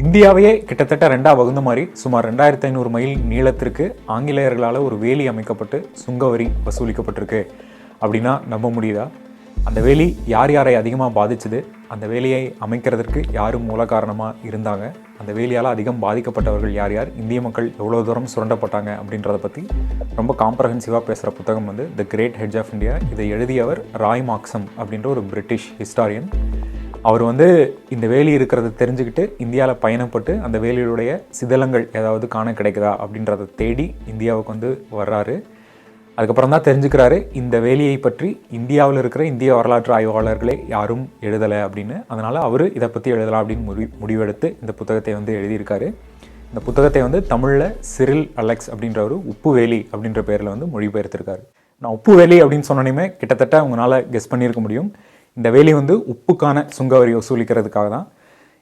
இந்தியாவையே கிட்டத்தட்ட ரெண்டாக வகுந்த மாதிரி சுமார் ரெண்டாயிரத்தி ஐநூறு மைல் நீளத்திற்கு ஆங்கிலேயர்களால் ஒரு வேலி அமைக்கப்பட்டு சுங்க வரி வசூலிக்கப்பட்டிருக்கு. அப்படின்னா நம்ப முடியுதா? அந்த வேலி யார் யாரை அதிகமாக பாதிச்சுது? அந்த வேலையை அமைக்கிறதுக்கு யார் மூல காரணமாக இருந்தாங்க? அந்த வேலியால் அதிகம் பாதிக்கப்பட்டவர்கள் யார் யார்? இந்திய மக்கள் எவ்வளோ தூரம் சுரண்டப்பட்டாங்க அப்படின்றத பற்றி ரொம்ப காம்ப்ரஹென்சிவாக பேசுகிற புத்தகம் வந்து the great hedge of India இதை எழுதியவர் ராய் மார்க்சம் அப்படின்ற ஒரு பிரிட்டிஷ் ஹிஸ்டாரியன் அவர் வந்து இந்த வேலி இருக்கிறத தெரிஞ்சுக்கிட்டு இந்தியாவில் பயணப்பட்டு அந்த வேலியுடைய சிதலங்கள் ஏதாவது காண கிடைக்குதா அப்படின்றத தேடி இந்தியாவுக்கு வந்து வர்றாரு. அதுக்கப்புறம் தான் தெரிஞ்சுக்கிறாரு இந்த வேலியை பற்றி இந்தியாவில் இருக்கிற இந்திய வரலாற்று ஆய்வாளர்களே யாரும் எழுதலை அப்படின்னு. அதனால் அவர் இதை பற்றி எழுதலாம் அப்படின்னு முடி முடிவெடுத்து இந்த புத்தகத்தை வந்து எழுதியிருக்காரு. இந்த புத்தகத்தை வந்து தமிழில் சிரில் அலெக்ஸ் அப்படின்றவர் உப்பு வேலி அப்படின்ற பேரில் வந்து மொழிபெயர்த்திருக்காரு. நான் உப்பு வேலி அப்படின்னு சொன்னோன்னே கிட்டத்தட்ட உங்களால் கெஸ் பண்ணியிருக்க முடியும். இந்த வேலி வந்து உப்புக்கான சுங்கவரி வசூலிக்கிறதுக்காக தான்.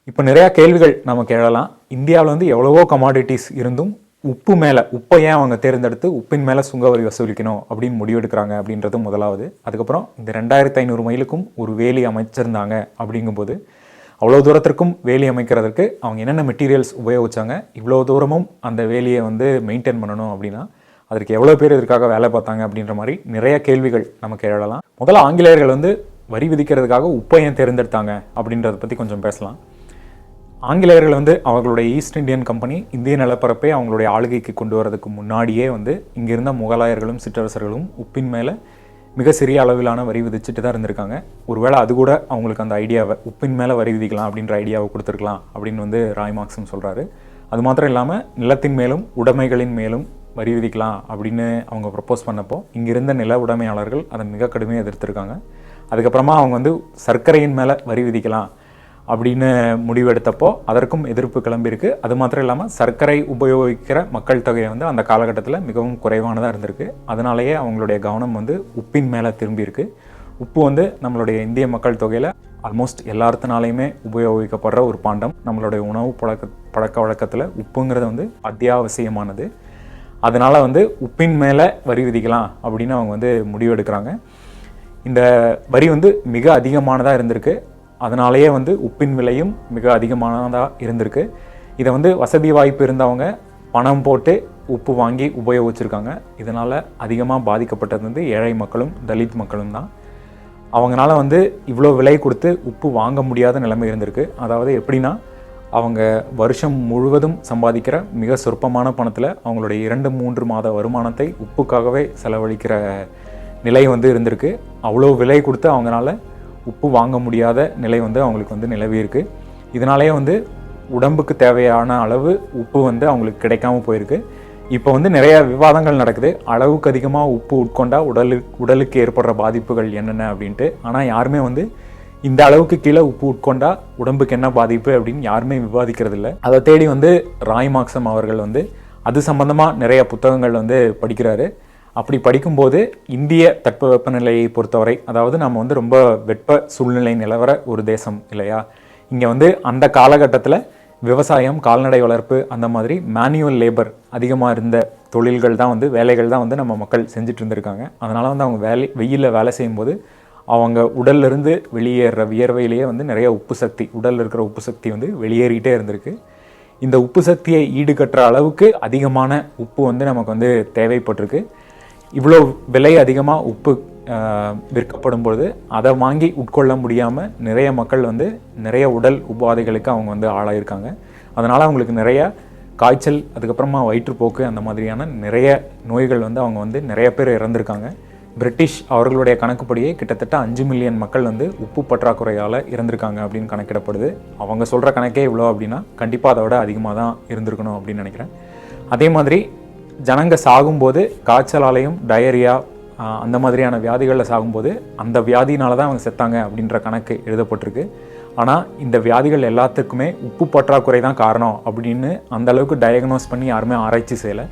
இப்போ நிறையா கேள்விகள் நமக்கு எழலாம் இந்தியாவில் வந்து எவ்வளவோ கமாடிட்டிஸ் இருந்தும் உப்பு மேலே உப்பை ஏன் அவங்க தேர்ந்தெடுத்து உப்பின் மேலே சுங்க வரி வசூலிக்கணும் அப்படின்னு முடிவெடுக்கிறாங்க அப்படின்றது முதலாவது. அதுக்கப்புறம் இந்த ரெண்டாயிரத்து ஐநூறு மைலுக்கும் ஒரு வேலி அமைச்சிருந்தாங்க அப்படிங்கும்போது அவ்வளோ தூரத்திற்கும் வேலி அமைக்கிறதுக்கு அவங்க என்னென்ன மெட்டீரியல்ஸ் உபயோகிச்சாங்க இவ்வளோ தூரமும் அந்த வேலியை வந்து மெயின்டைன் பண்ணணும் அப்படின்னா அதற்கு எவ்வளோ பேர் இதற்காக வேலை பார்த்தாங்க அப்படின்ற மாதிரி நிறைய கேள்விகள் நமக்கு எழலாம் முதல்ல ஆங்கிலேயர்கள் வந்து வரி விதிக்கிறதுக்காக உப்பையன் தேர்ந்தெடுத்தாங்க அப்படின்றத பற்றி கொஞ்சம் பேசலாம். ஆங்கிலேயர்கள் வந்து அவர்களுடைய ஈஸ்ட் இந்தியன் கம்பெனி இந்திய நிலப்பரப்பை அவங்களுடைய ஆளுகைக்கு கொண்டு வரதுக்கு முன்னாடியே வந்து இங்கே இருந்த முகலாயர்களும் சிற்றரசர்களும் உப்பின் மேலே மிக சிறிய அளவிலான வரி விதிச்சுட்டு தான் இருந்திருக்காங்க. ஒருவேளை அது கூட அவங்களுக்கு அந்த ஐடியாவை உப்பின் மேலே வரி விதிக்கலாம் அப்படின்ற ஐடியாவை கொடுத்துருக்கலாம் அப்படின்னு வந்து ராய்மார்க்ஸும் சொல்கிறாரு அது மாத்திரம் இல்லாமல் நிலத்தின் மேலும் உடைமைகளின் மேலும் வரி விதிக்கலாம் அப்படின்னு அவங்க ப்ரப்போஸ் பண்ணப்போ இங்கே இருந்த நில உடைமையாளர்கள் அதை மிக கடுமையாக எதிர்த்திருக்காங்க. அதுக்கப்புறமா அவங்க வந்து சர்க்கரையின் மேலே வரி விதிக்கலாம் அப்படின்னு முடிவெடுத்தப்போ அதற்கும் எதிர்ப்பு கிளம்பியிருக்கு அது மாத்திரம் இல்லாமல் சர்க்கரை உபயோகிக்கிற மக்கள் தொகையை வந்து அந்த காலகட்டத்தில் மிகவும் குறைவானதாக இருந்திருக்கு. அதனாலேயே அவங்களுடைய கவனம் வந்து உப்பின் மேலே திரும்பியிருக்கு உப்பு வந்து நம்மளுடைய இந்திய மக்கள் தொகையில் ஆல்மோஸ்ட் எல்லாத்தினாலையுமே உபயோகிக்கப்படுற ஒரு பாண்டம். நம்மளுடைய உணவு பழக்க பழக்க வழக்கத்தில் உப்புங்கிறது வந்து அத்தியாவசியமானது. அதனால் வந்து உப்பின் மேலே வரி விதிக்கலாம் அப்படின்னு அவங்க வந்து முடிவெடுக்கிறாங்க. இந்த வரி வந்து மிக அதிகமானதாக இருந்திருக்கு. அதனாலேயே வந்து உப்பின் விலையும் மிக அதிகமானதாக இருந்திருக்கு. இதை வந்து வசதி வாய்ப்பு இருந்தவங்க பணம் போட்டு உப்பு வாங்கி உபயோகிச்சிருக்காங்க. இதனால் அதிகமாக பாதிக்கப்பட்டது வந்து ஏழை மக்களும் தலித் மக்களும் தான். அவங்களால வந்து இவ்வளோ விலை கொடுத்து உப்பு வாங்க முடியாத நிலைமை இருந்திருக்கு. அதாவது எப்படின்னா அவங்க வருஷம் முழுவதும் சம்பாதிக்கிற மிக சொற்பமான பணத்தில் அவங்களுடைய இரண்டு மூன்று மாத வருமானத்தை உப்புக்காகவே செலவழிக்கிற நிலை வந்து இருந்திருக்கு. அவ்வளோ விலை கொடுத்து அவங்களால உப்பு வாங்க முடியாத நிலை வந்து அவங்களுக்கு வந்து நிலவி இருக்கு. இதனாலேயே வந்து உடம்புக்கு தேவையான அளவு உப்பு வந்து அவங்களுக்கு கிடைக்காம போயிருக்கு. இப்போ வந்து நிறைய விவாதங்கள் நடக்குது. அளவுக்கு அதிகமாக உப்பு உட்கொண்டா உடலுக்கு உடலுக்கு ஏற்படுற பாதிப்புகள் என்னென்ன அப்படின்ட்டு. ஆனால் யாருமே வந்து இந்த அளவுக்கு கீழே உப்பு உட்கொண்டா உடம்புக்கு என்ன பாதிப்பு அப்படின்னு யாருமே விவாதிக்கிறது இல்லை அதை தேடி வந்து ராய் மாக்சம் அவர்கள் வந்து அது சம்மந்தமாக நிறைய புத்தகங்கள் வந்து படிக்கிறாரு. அப்படி படிக்கும்போது இந்திய தட்பவெப்பநிலையை பொறுத்தவரை அதாவது நம்ம வந்து ரொம்ப வெப்ப சூழ்நிலை நிலவர ஒரு தேசம் இல்லையா? இங்கே வந்து அந்த காலகட்டத்தில் விவசாயம் கால்நடை வளர்ப்பு அந்த மாதிரி மேனுவல் லேபர் அதிகமாக இருந்த தொழில்கள் தான் வந்து வேலைகள் தான் வந்து நம்ம மக்கள் செஞ்சுட்டு இருந்திருக்காங்க. அதனால் வந்து அவங்க வேலை வெயிலில் வேலை செய்யும்போது அவங்க உடல்லிருந்து வெளியேற வியர்வையிலேயே வந்து நிறைய உப்பு சக்தி உடலில் இருக்கிற உப்பு சக்தி வந்து வெளியேறிட்டே இருந்திருக்கு. இந்த உப்பு சக்தியை ஈடுகட்டுற அளவுக்கு அதிகமான உப்பு வந்து நமக்கு வந்து தேவைப்பட்டிருக்கு. இவ்வளோ விலை அதிகமாக உப்பு விற்கப்படும் பொழுது அதை வாங்கி உட்கொள்ள முடியாமல் நிறைய மக்கள் வந்து நிறைய உடல் உபாதைகளுக்கு அவங்க வந்து ஆளாயிருக்காங்க. அதனால் அவங்களுக்கு நிறைய காய்ச்சல் அதுக்கப்புறமா வயிற்றுப்போக்கு அந்த மாதிரியான நிறைய நோய்கள் வந்து அவங்க வந்து நிறைய பேர் இறந்திருக்காங்க. பிரிட்டிஷ் அவர்களுடைய கணக்குப்படியே கிட்டத்தட்ட அஞ்சு மில்லியன் மக்கள் வந்து உப்பு பற்றாக்குறையால் இறந்திருக்காங்க அப்படின்னு கணக்கிடப்படுது. அவங்க சொல்கிற கணக்கே இவ்வளோ அப்படின்னா கண்டிப்பாக அதை விட அதிகமாக தான் இருந்திருக்கணும் அப்படின்னு நினைக்கிறேன். அதே மாதிரி ஜனங்க சாகும்போது காய்ச்சலாலையும் டயரியா அந்த மாதிரியான வியாதிகளில் சாகும்போது அந்த வியாதினால தான் அவங்க செத்தாங்க அப்படின்ற கணக்கு எழுதப்பட்டிருக்கு. ஆனால் இந்த வியாதிகள் எல்லாத்துக்குமே உப்பு பற்றாக்குறை தான் காரணம் அப்படின்னு அந்த அளவுக்கு டயக்னோஸ் பண்ணி யாருமே ஆராய்ச்சி செய்யலை.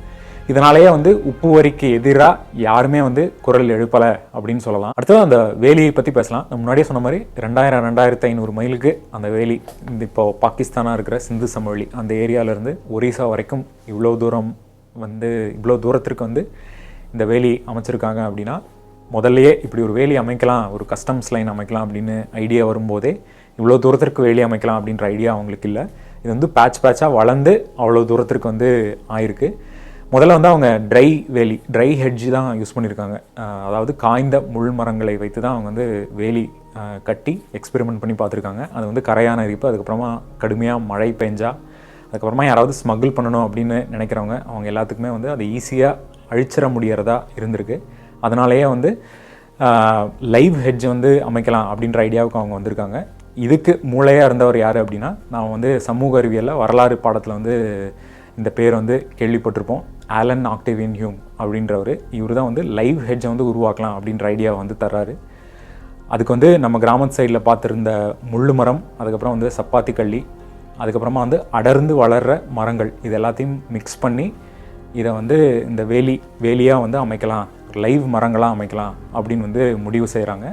இதனாலேயே வந்து உப்பு வரிக்கு எதிராக யாருமே வந்து குரல் எழுப்பலை அப்படின்னு சொல்லலாம். அடுத்தது அந்த வேலியை பற்றி பேசலாம். முன்னாடியே சொன்ன மாதிரி ரெண்டாயிரம் ரெண்டாயிரத்து ஐநூறு மைலுக்கு அந்த வேலி இந்த இப்போ பாகிஸ்தானாக இருக்கிற சிந்து சமவெளி அந்த ஏரியாவிலேருந்து ஒரிசா வரைக்கும் இவ்வளோ தூரம் வந்து இவ்வளோ தூரத்திற்கு வந்து இந்த வேலி அமைச்சிருக்காங்க அப்படின்னா முதல்லையே இப்படி ஒரு வேலி அமைக்கலாம் ஒரு கஸ்டம்ஸ் லைன் அமைக்கலாம் அப்படின்னு ஐடியா வரும்போதே இவ்வளோ தூரத்திற்கு வேலி அமைக்கலாம் அப்படின்ற ஐடியா அவங்களுக்கு இல்லை. இது வந்து பேட்ச் பேட்சாக வளர்ந்து அவ்வளோ தூரத்திற்கு வந்து ஆயிருக்கு. முதல்ல வந்து அவங்க ட்ரை வேலி ட்ரை ஹெட்ஜ் தான் யூஸ் பண்ணியிருக்காங்க. அதாவது காய்ந்த முள் மரங்களை வைத்து தான் அவங்க வந்து வேலி கட்டி எக்ஸ்பெரிமெண்ட் பண்ணி பார்த்துருக்காங்க. அது வந்து கரையான அரிப்பு அதுக்கப்புறமா கடுமையாக மழை பெஞ்சால் அதுக்கப்புறமா யாராவது ஸ்மகிள் பண்ணணும் அப்படின்னு நினைக்கிறவங்க அவங்க எல்லாத்துக்குமே வந்து அது ஈஸியாக அழிச்சிட முடியறதா இருந்திருக்கு. அதனாலேயே வந்து லைவ் ஹெட்ஜ் வந்து அமைக்கலாம் அப்படின்ற ஐடியாவுக்கு அவங்க வந்திருக்காங்க. இதுக்கு மூளையாக இருந்தவர் யார் அப்படின்னா நான் வந்து சமூக அறிவியலில் வரலாறு பாடத்தில் வந்து இந்த பேர் வந்து கேள்விப்பட்டிருப்போம். ஆலன் ஆக்டேவியன் ஹியூம் அப்படின்றவர். இவர் தான் வந்து லைவ் ஹெட்ஜை வந்து உருவாக்கலாம் அப்படின்ற ஐடியா வந்து தர்றாரு. அதுக்கு வந்து நம்ம கிராமத்து சைடில் பார்த்துருந்த முள்ளு மரம் அதுக்கப்புறம் வந்து சப்பாத்தி கள்ளி அதுக்கப்புறமா வந்து அடர்ந்து வளர்கிற மரங்கள் இது எல்லாத்தையும் மிக்ஸ் பண்ணி இதை வந்து இந்த வேலி வேலியாக வந்து அமைக்கலாம் லைவ் மரங்களாக அமைக்கலாம் அப்படின்னு வந்து முடிவு செய்கிறாங்க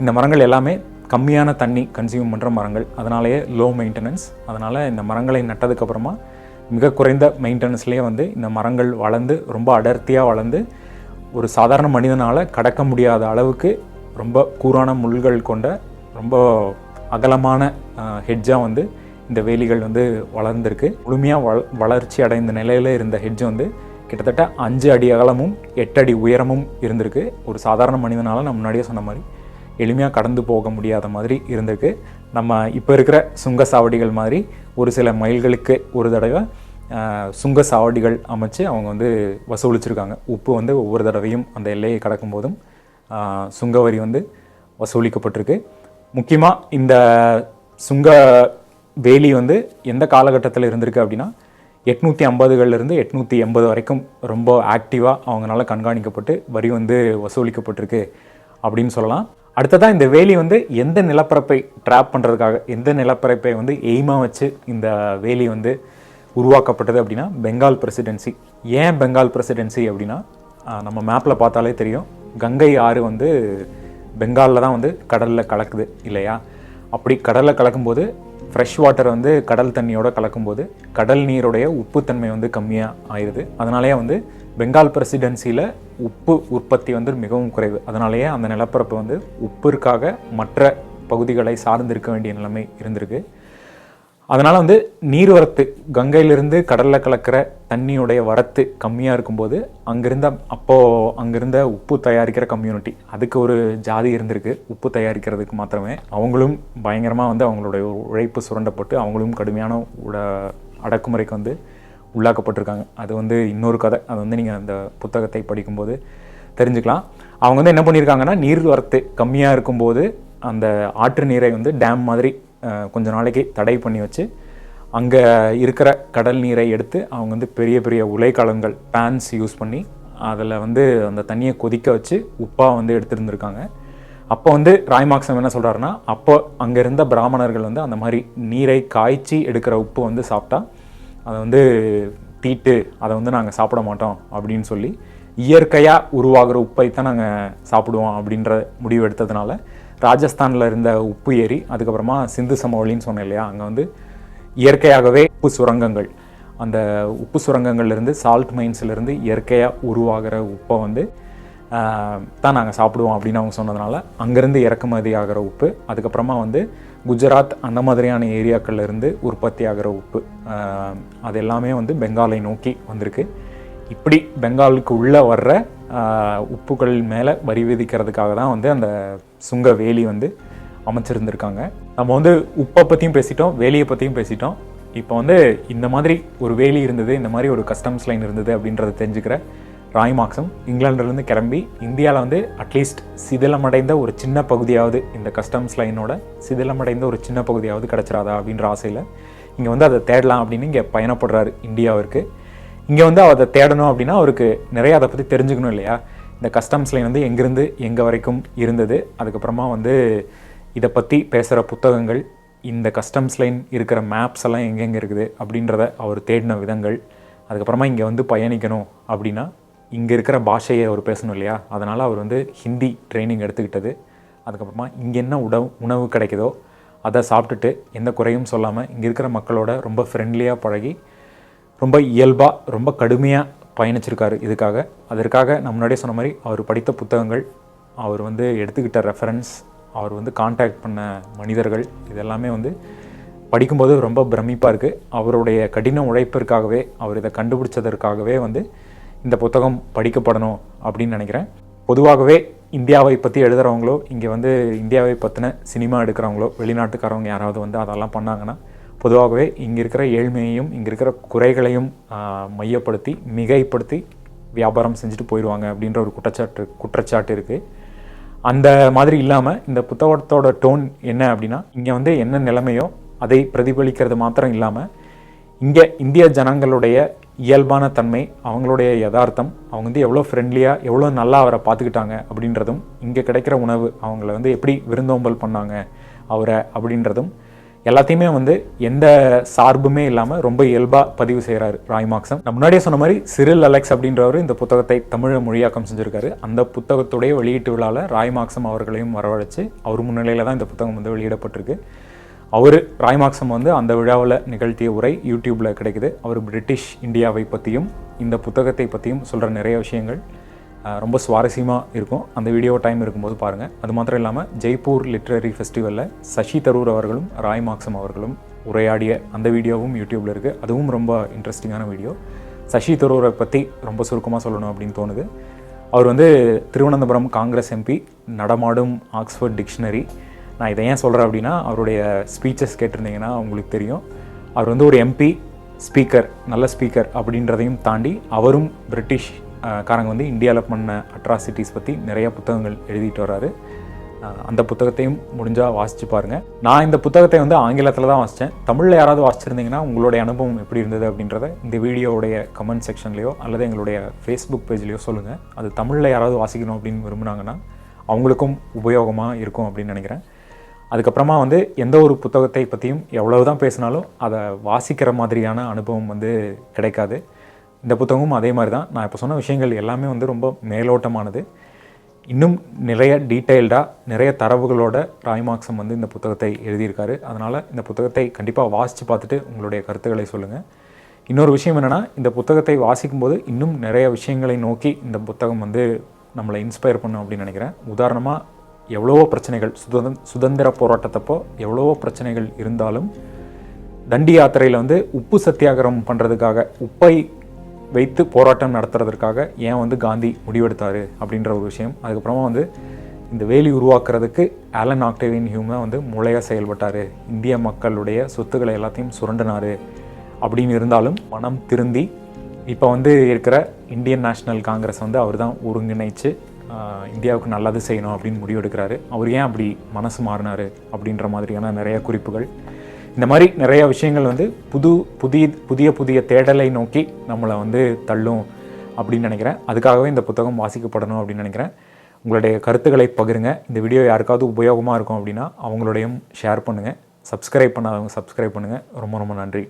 இந்த மரங்கள் எல்லாமே கம்மியான தண்ணி கன்சியூம் பண்ணுற மரங்கள். அதனாலேயே லோ மெயின்டெனன்ஸ் அதனால் இந்த மரங்களை நட்டதுக்கப்புறமா மிக குறைந்த மெயின்டெனன்ஸ்லேயே வந்து இந்த மரங்கள் வளர்ந்து ரொம்ப அடர்த்தியாக வளர்ந்து ஒரு சாதாரண மனிதனால் கடக்க முடியாத அளவுக்கு ரொம்ப கூரான முள்கள் கொண்ட ரொம்ப அகலமான ஹெட்ஜாக வந்து இந்த வேலிகள் வந்து வளர்ந்துருக்கு. முழுமையாக வள வளர்ச்சி அடைந்த நிலையில் இருந்த ஹெட்ஜ் வந்து கிட்டத்தட்ட அஞ்சு அடி அகலமும் எட்டு அடி உயரமும் இருந்திருக்கு. ஒரு சாதாரண மனிதனால் நான் முன்னாடியே சொன்ன மாதிரி எளிமையாக கடந்து போக முடியாத மாதிரி இருந்திருக்கு. நம்ம இப்போ இருக்கிற சுங்க சாவடிகள் மாதிரி ஒரு சில மைல்களுக்கு ஒரு தடவை சுங்க சாவடிகள் அமைச்சு அவங்க வந்து வசூலிச்சிருக்காங்க. உப்பு வந்து ஒவ்வொரு தடவையும் அந்த எல்லையை கடக்கும் போதும் சுங்க வரி வந்து வசூலிக்கப்பட்டிருக்கு. முக்கியமாக இந்த சுங்க வேலி வந்து எந்த காலகட்டத்தில் இருந்திருக்கு அப்படின்னா எட்நூற்றி ஐம்பதுகள்லேருந்து எட்நூற்றி எண்பது வரைக்கும் ரொம்ப ஆக்டிவாக அவங்களால கண்காணிக்கப்பட்டு வரி வந்து வசூலிக்கப்பட்டிருக்கு அப்படின்னு சொல்லலாம். அடுத்ததாக இந்த வேலி வந்து எந்த நிலப்பரப்பை ட்ராப் பண்ணுறதுக்காக எந்த நிலப்பரப்பை வந்து எய்மாக வச்சு இந்த வேலி வந்து உருவாக்கப்பட்டது அப்படின்னா பெங்கால் பிரசிடென்சி ஏன் பெங்கால் பிரசிடென்சி அப்படின்னா நம்ம மேப்பில் பார்த்தாலே தெரியும். கங்கை ஆறு வந்து பெங்காலில் தான் வந்து கடலில் கலக்குது இல்லையா? அப்படி கடலில் கலக்கும்போது ஃப்ரெஷ் வாட்டர் வந்து கடல் தண்ணியோட கலக்கும்போது கடல் நீருடைய உப்புத்தன்மை வந்து கம்மியாக ஆயிடுது அதனாலேயே வந்து பெங்கால் பிரசிடென்சியில் உப்பு உற்பத்தி வந்து மிகவும் குறைவு. அதனாலேயே அந்த நிலப்பரப்பு வந்து உப்பிற்காக மற்ற பகுதிகளை சார்ந்திருக்க வேண்டிய நிலைமை இருந்திருக்கு. அதனால் வந்து நீர்வரத்து கங்கையிலிருந்து கடலில் கலக்கிற தண்ணியுடைய வரத்து கம்மியாக இருக்கும்போது அங்கிருந்த அப்போது அங்கிருந்த உப்பு தயாரிக்கிற கம்யூனிட்டி அதுக்கு ஒரு ஜாதி இருந்திருக்கு. உப்பு தயாரிக்கிறதுக்கு மாத்திரமே. அவங்களும் பயங்கரமாக வந்து அவங்களுடைய உழைப்பு சுரண்டப்பட்டு அவங்களும் கடுமையான உட அடக்குமுறைக்கு வந்து உள்ளாக்கப்பட்டிருக்காங்க. அது வந்து இன்னொரு கதை. அது வந்து நீங்கள் அந்த புத்தகத்தை படிக்கும்போது தெரிஞ்சுக்கலாம். அவங்க வந்து என்ன பண்ணியிருக்காங்கன்னா நீர் வரத்து கம்மியாக இருக்கும்போது அந்த ஆற்று நீரை வந்து டேம் மாதிரி கொஞ்ச நாளைக்கு தடை பண்ணி வச்சு அங்கே இருக்கிற கடல் நீரை எடுத்து அவங்க வந்து பெரிய பெரிய உலைக்கலங்கள் பேன்ஸ் யூஸ் பண்ணி அதில் வந்து அந்த தண்ணியை கொதிக்க வச்சு உப்பாக வந்து எடுத்துருந்துருக்காங்க. அப்போ வந்து ராய்மாக்சம் என்ன சொல்கிறாருன்னா அப்போ அங்கே இருந்த பிராமணர்கள் வந்து அந்த மாதிரி நீரை காய்ச்சி எடுக்கிற உப்பு வந்து சாப்பிட்டா அதை வந்து தீட்டு அதை வந்து நாங்கள் சாப்பிட மாட்டோம் அப்படின்னு சொல்லி இயற்கையாக உருவாகிற உப்பை தான் நாங்கள் சாப்பிடுவோம் அப்படின்ற முடிவு எடுத்ததுனால ராஜஸ்தானில் இருந்த உப்பு ஏரி அதுக்கப்புறமா சிந்து சமவெளின்னு சொன்னேன் இல்லையா? அங்கே வந்து இயற்கையாகவே உப்பு சுரங்கங்கள். அந்த உப்பு சுரங்கங்கள்லேருந்து சால்ட் மைன்ஸ்லேருந்து இயற்கையாக உருவாகிற உப்பை வந்து தான் நாங்கள் சாப்பிடுவோம் அப்படின்னு அவங்க சொன்னதுனால அங்கேருந்து இறக்குமதி ஆகிற உப்பு அதுக்கப்புறமா வந்து குஜராத் அந்த மாதிரியான ஏரியாக்கள்லேருந்து உற்பத்தி ஆகிற உப்பு அது எல்லாமே வந்து பெங்காலை நோக்கி வந்திருக்கு. இப்படி பெங்காலுக்கு உள்ளே வர்ற உப்புகள் மேலே வரி விதிக்கிறதுக்காக தான் வந்து அந்த சுங்க வேலி வந்து அமைச்சிருந்திருக்காங்க. நம்ம வந்து உப்பை பற்றியும் பேசிட்டோம் வேலியை பற்றியும் பேசிட்டோம். இப்போ வந்து இந்த மாதிரி ஒரு வேலி இருந்தது இந்த மாதிரி ஒரு கஸ்டம்ஸ் லைன் இருந்தது அப்படின்றத தெரிஞ்சுக்கிற ராய் மார்க்ஸும் இங்கிலாந்துலேருந்து கிளம்பி இந்தியாவில் வந்து அட்லீஸ்ட் சிதிலமடைந்த ஒரு சின்ன பகுதியாவது இந்த கஸ்டம்ஸ் லைனோட சிதிலமடைந்த ஒரு சின்ன பகுதியாவது கிடச்சிடாதா அப்படின்ற ஆசையில் இங்கே வந்து அதை தேடலாம் அப்படின்னு இங்கே பயணப்படுறாரு இந்தியாவிற்கு. இங்கே வந்து அதை தேடணும் அப்படின்னா அவருக்கு நிறைய அதை பற்றி தெரிஞ்சுக்கணும் இல்லையா? இந்த கஸ்டம்ஸ் லைன் வந்து எங்கேருந்து எங்கே வரைக்கும் இருந்தது அதுக்கப்புறமா வந்து இதை பற்றி பேசுகிற புத்தகங்கள் இந்த கஸ்டம்ஸ் லைன் இருக்கிற மேப்ஸ் எல்லாம் எங்கெங்கே இருக்குது அப்படின்றத அவர் தேடின விதங்கள். அதுக்கப்புறமா இங்கே வந்து பயணிக்கணும் அப்படின்னா இங்கே இருக்கிற பாஷையை அவர் பேசணும் இல்லையா? அதனால் அவர் வந்து ஹிந்தி ட்ரைனிங் எடுத்துக்கிட்டது. அதுக்கப்புறமா இங்கே என்ன உணவு உணவு கிடைக்குதோ அதை சாப்பிட்டுட்டு எந்த குறையும் சொல்லாமல் இங்கே இருக்கிற மக்களோட ரொம்ப ஃப்ரெண்ட்லியாக பழகி ரொம்ப இயல்பாக ரொம்ப கடுமையாக பயணிச்சிருக்காரு. இதுக்காக அதற்காக நான் முன்னாடியே சொன்ன மாதிரி அவர் படித்த புத்தகங்கள் அவர் வந்து எடுத்துக்கிட்ட ரெஃபரன்ஸ் அவர் வந்து காண்டாக்ட் பண்ண மனிதர்கள் இதெல்லாமே வந்து படிக்கும்போது ரொம்ப பிரமிப்பாக இருக்குது அவருடைய கடின உழைப்பிற்காகவே அவர் இதை கண்டுபிடிச்சதற்காகவே வந்து இந்த புத்தகம் படிக்கப்படணும் அப்படின்னு நினைக்கிறேன். பொதுவாகவே இந்தியாவை பற்றி எழுதுகிறவங்களோ இங்கே வந்து இந்தியாவை பற்றின சினிமா எடுக்கிறவங்களோ வெளிநாட்டுக்காரவங்க யாராவது வந்து அதெல்லாம் பண்ணாங்கன்னா பொதுவாகவே இங்கே இருக்கிற ஏழ்மையையும் இங்கே இருக்கிற குறைகளையும் மையப்படுத்தி மிகைப்படுத்தி வியாபாரம் செஞ்சுட்டு போயிடுவாங்க அப்படின்ற ஒரு குற்றச்சாட்டு குற்றச்சாட்டு இருக்குது அந்த மாதிரி இல்லாமல் இந்த புத்தகத்தோட டோன் என்ன அப்படின்னா இங்கே வந்து என்ன நிலைமையோ அதை பிரதிபலிக்கிறது மாத்திரம் இல்லாமல் இங்கே இந்திய ஜனங்களுடைய இயல்பான தன்மை அவங்களுடைய யதார்த்தம் அவங்க வந்து எவ்வளோ ஃப்ரெண்ட்லியாக எவ்வளோ நல்லா அவரை பார்த்துக்கிட்டாங்க அப்படின்றதும் இங்கே கிடைக்கிற உணவு அவங்கள வந்து எப்படி விருந்தோம்பல் பண்ணாங்க அவரை அப்படின்றதும் எல்லாத்தையுமே வந்து எந்த சார்புமே இல்லாமல் ரொம்ப இயல்பாக பதிவு செய்கிறாரு ராய் மார்க்சம் நான் முன்னாடியே சொன்ன மாதிரி சிறில் அலெக்ஸ் அப்படின்றவர் இந்த புத்தகத்தை தமிழ மொழியாக்கம் செஞ்சுருக்காரு. அந்த புத்தகத்துடைய வெளியீட்டு விழாவில் ராய் மார்க்சம் அவர்களையும் வரவழைச்சு அவர் முன்னிலையில் தான் இந்த புத்தகம் வந்து வெளியிடப்பட்டிருக்கு. அவர் ராய் மார்க்சம் வந்து அந்த விழாவில் நிகழ்த்திய உரை யூடியூப்பில் கிடைக்குது. அவர் பிரிட்டிஷ் இந்தியாவை பற்றியும் இந்த புத்தகத்தை பற்றியும் சொல்கிற நிறைய விஷயங்கள். ரொம்ப சுவாரஸ்யமாக இருக்கும். அந்த வீடியோ டைம் இருக்கும்போது பாருங்கள் அது மாத்திரம் இல்லாமல் ஜெய்ப்பூர் லிட்ரரி ஃபெஸ்டிவலில் சசி தரூர் அவர்களும் ராய் மாக்சம் அவர்களும் உரையாடிய அந்த வீடியோவும் யூடியூப்பில் இருக்குது அதுவும் ரொம்ப இன்ட்ரெஸ்டிங்கான வீடியோ. சசி தரூரை பற்றி ரொம்ப சுருக்கமாக சொல்லணும் அப்படின்னு தோணுது. அவர் வந்து திருவனந்தபுரம் காங்கிரஸ் எம்பி நடமாடும் ஆக்ஸ்ஃபோர்ட் டிக்ஷனரி. நான் இதை ஏன் சொல்கிறேன் அப்படின்னா அவருடைய ஸ்பீச்சஸ் கேட்டிருந்தீங்கன்னா உங்களுக்கு தெரியும். அவர் வந்து ஒரு எம்பி ஸ்பீக்கர் நல்ல ஸ்பீக்கர் அப்படின்றதையும் தாண்டி அவரும் பிரிட்டிஷ் காரங்க வந்து இந்தியாவில் பண்ண அட்ராசிட்டிஸ் பற்றி நிறைய புத்தகங்கள் எழுதிட்டு வர்றாரு. அந்த புத்தகத்தையும் முடிஞ்சால் வாசிச்சு பாருங்கள் நான் இந்த புத்தகத்தை வந்து ஆங்கிலத்தில் தான் வாசித்தேன் தமிழில் யாராவது வாசிச்சிருந்தீங்கன்னா உங்களுடைய அனுபவம் எப்படி இருந்தது அப்படின்றத இந்த வீடியோவுடைய கமெண்ட் செக்ஷன்லையோ அல்லது எங்களுடைய ஃபேஸ்புக் பேஜ்லேயோ சொல்லுங்கள் அது தமிழில் யாராவது வாசிக்கணும் அப்படின்னு விரும்புனாங்கன்னா அவங்களுக்கும் உபயோகமாக இருக்கும் அப்படின்னு நினைக்கிறேன். அதுக்கப்புறமா வந்து எந்த ஒரு புத்தகத்தை பற்றியும் எவ்வளவு தான் பேசினாலும் அதை வாசிக்கிற மாதிரியான அனுபவம் வந்து கிடைக்காது. இந்த புத்தகமும் அதே மாதிரி தான். நான் இப்போ சொன்ன விஷயங்கள் எல்லாமே வந்து ரொம்ப மேலோட்டமானது. இன்னும் நிறைய டீட்டெயில்டாக நிறைய தரவுகளோட ராய்மார்க்சம் வந்து இந்த புத்தகத்தை எழுதியிருக்காரு. அதனால் இந்த புத்தகத்தை கண்டிப்பாக வாசித்து பார்த்துட்டு உங்களுடைய கருத்துக்களை சொல்லுங்கள் இன்னொரு விஷயம் என்னென்னா இந்த புத்தகத்தை வாசிக்கும்போது இன்னும் நிறைய விஷயங்களை நோக்கி இந்த புத்தகம் வந்து நம்மளை இன்ஸ்பயர் பண்ணும் அப்படின்னு நினைக்கிறேன். உதாரணமாக எவ்வளவோ பிரச்சனைகள் சுதந்திர சுதந்திர போராட்டத்தப்போ எவ்வளவோ பிரச்சனைகள் இருந்தாலும் தண்டி யாத்திரையில் வந்து உப்பு சத்தியாகிரகம் பண்ணுறதுக்காக உப்பை வைத்து போராட்டம் நடத்துறதுக்காக ஏன் வந்து காந்தி முடிவெடுத்தார் அப்படின்ற ஒரு விஷயம். அதுக்கப்புறமா வந்து இந்த வேலி உருவாக்குறதுக்கு ஆலன் ஆக்டேவின் ஹியூமை வந்து முளையாக செயல்பட்டார். இந்திய மக்களுடைய சொத்துக்களை எல்லாத்தையும் சுரண்டினார் அப்படின்னு இருந்தாலும் மனம் திருந்தி இப்போ வந்து இருக்கிற இந்தியன் நேஷ்னல் காங்கிரஸ் வந்து அவர் தான் ஒருங்கிணைச்சு இந்தியாவுக்கு நல்லது செய்யணும் அப்படின்னு முடிவெடுக்கிறாரு. அவர் ஏன் அப்படி மனசு மாறினாரு அப்படின்ற மாதிரியான நிறைய குறிப்புகள். இந்த மாதிரி நிறைய விஷயங்கள் வந்து புது புதிய புதிய புதிய தேடலை நோக்கி நம்மளை வந்து தள்ளும் அப்படின்னு நினைக்கிறேன். அதுக்காகவே இந்த புத்தகம் வாசிக்கப்படணும் அப்படின்னு நினைக்கிறேன். உங்களுடைய கருத்துக்களை பகிருங்க. இந்த வீடியோ யாருக்காவது உபயோகமாக இருக்கும் அப்படின்னா அவங்களோடையும் ஷேர் பண்ணுங்கள் சப்ஸ்கிரைப் பண்ணாதவங்க சப்ஸ்கிரைப் பண்ணுங்கள் ரொம்ப ரொம்ப நன்றி.